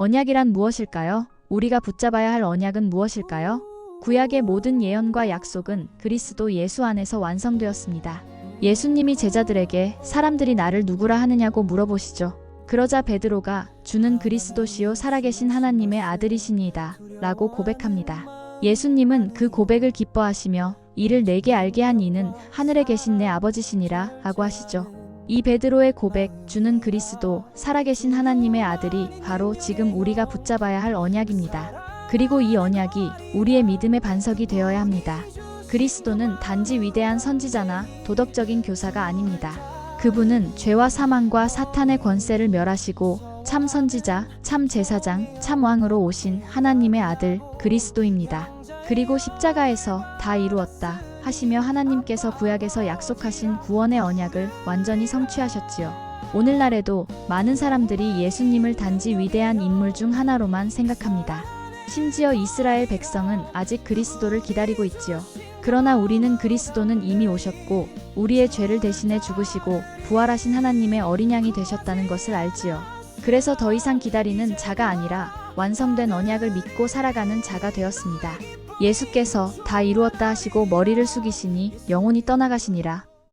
언약이란 무엇일까요? 우리가 붙잡아야 할 언약은 무엇일까요? 구약의 모든 예언과 약속은 그리스도 예수 안에서 완성되었습니다. 예수님이 제자들에게 사람들이 나를 누구라 하느냐고 물어보시죠. 그러자 베드로가 주는 그리스도시요 살아계신 하나님의 아들이시니이다 라고 고백합니다. 예수님은 그 고백을 기뻐하시며 이를 내게 알게 한 이는 하늘에 계신 내 아버지시니라 라고 하시죠. 이 베드로의 고백, 주는 그리스도, 살아계신 하나님의 아들이 바로 지금 우리가 붙잡아야 할 언약입니다. 그리고 이 언약이 우리의 믿음의 반석이 되어야 합니다. 그리스도는 단지 위대한 선지자나 도덕적인 교사가 아닙니다. 그분은 죄와 사망과 사탄의 권세를 멸하시고 참 선지자, 참 제사장, 참 왕으로 오신 하나님의 아들 그리스도입니다. 그리고 십자가에서 다 이루었다 하시며 하나님께서 구약에서 약속하신 구원의 언약을 완전히 성취하셨지요. 오늘날에도 많은 사람들이 예수님을 단지 위대한 인물 중 하나로만 생각합니다. 심지어 이스라엘 백성은 아직 그리스도를 기다리고 있지요. 그러나 우리는 그리스도는 이미 오셨고 우리의 죄를 대신해 죽으시고 부활하신 하나님의 어린 양이 되셨다는 것을 알지요. 그래서 더 이상 기다리는 자가 아니라 완성된 언약을 믿고 살아가는 자가 되었습니다. 예수께서 다 이루었다 하시고 머리를 숙이시니 영혼이 떠나가시니라.